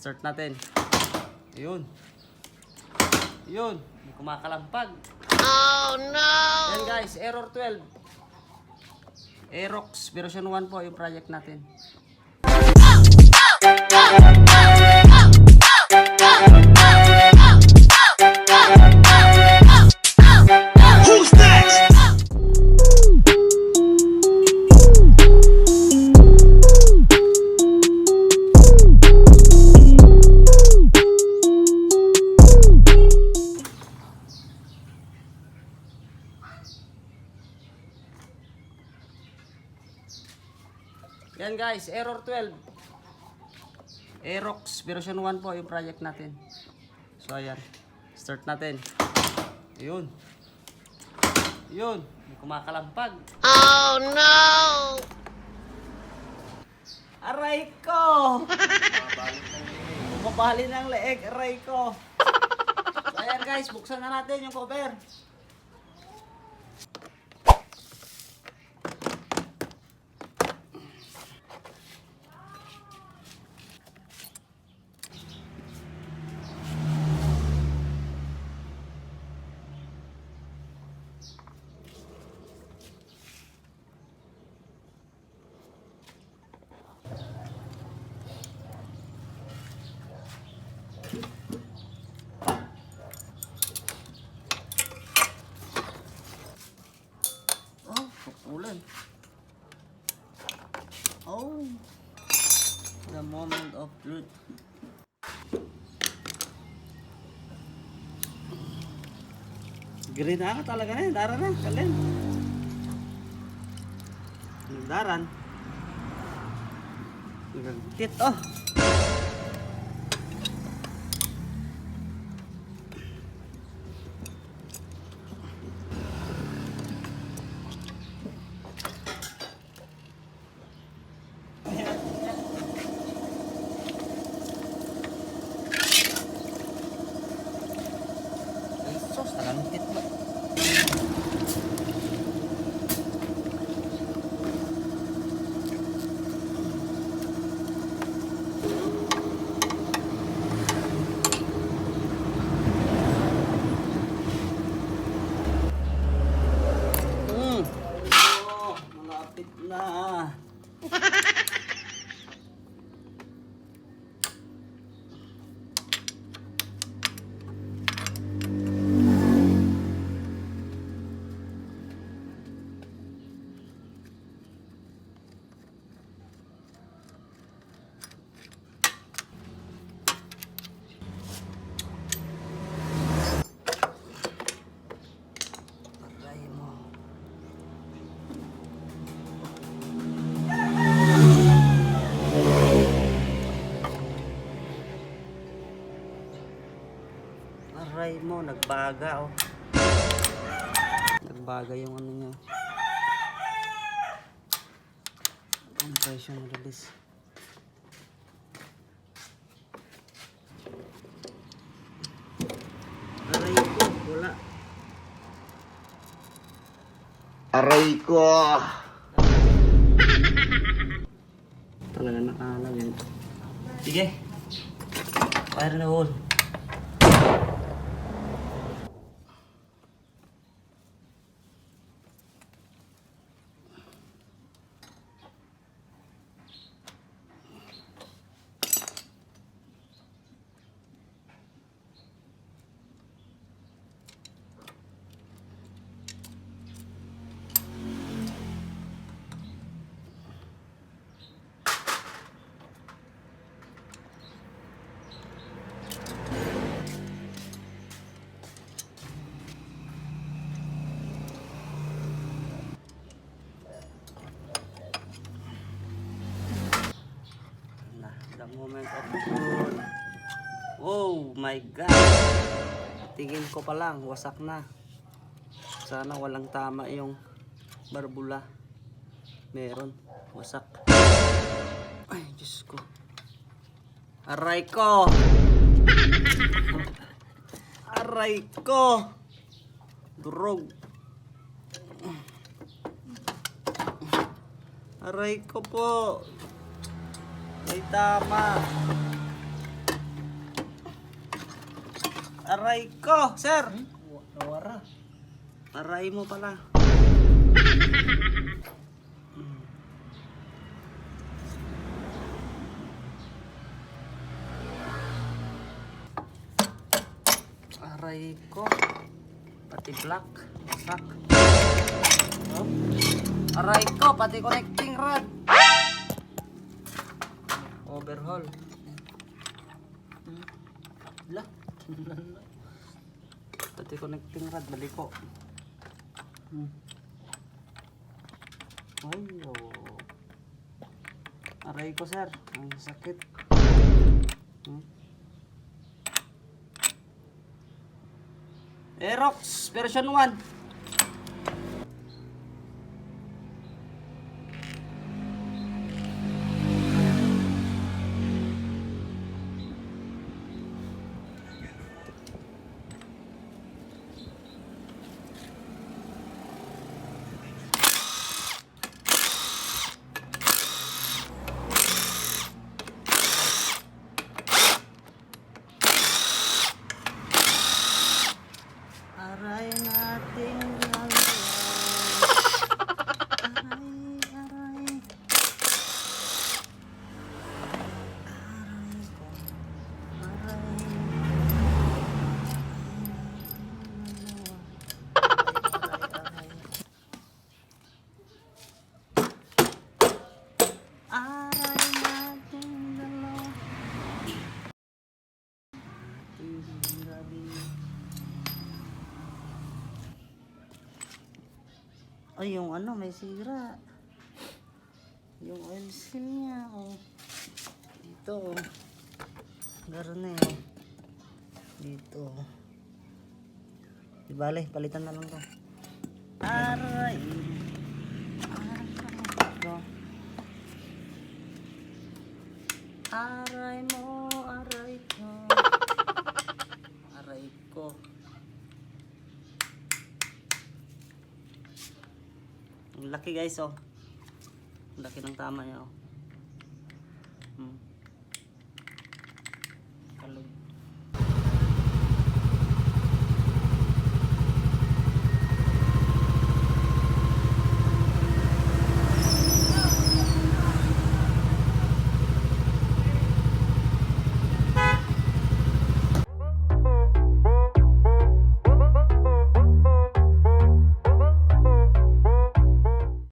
Start natin. Yun. Yun. May kumakalampag. Oh no! Yan guys, error 12. Aerox version 1 po yung project natin. Who's guys, error 12. Aerox version 1 po yung project natin. So ayan. Start natin. Yun. Yun. May kumakalampag. Oh no! Aray ko! Bumabali ng leeg, aray ko. So ayan guys, buksan na natin yung cover. Oh, pupulan. Oh. Moment of truth. Green na talaga na yun. Daran na. Kalin. Daran. Tit oh. Aray mo, nagbaga oh. Nagbaga yung ano niya. Compression release. Aray ko, wala. Aray ko! Talaga nakaalam yun. Sige. Fire na hole. The moment of truth. Oh my God! Tingin ko pa lang, wasak na. Sana walang tama yung barbula. Meron, wasak. Ay, Diyos ko. Aray ko! Aray ko! Durog. Aray ko po. May tama. Aray ko, sir. Nawara. Aray mo pala. Aray ko. Pati black. Sak. Oh. Aray ko, pati connecting rod. Overhaul. Hmm. Pati connecting rod, bali ko. Hmm. Ay, oh. Aray ko, sir. Ang sakit. Hmm. Aerox version 1. Ay, yung ano, may sira. Yung oil seal niya, oh. Dito, oh. Gano'n na, oh. Dito. Di bale, palitan na lang to. Aray. Aray. Aray mo, aray ko. Aray ko. Ang laki guys oh. Ang laki ng tama niya oh. Hmm. Kalog.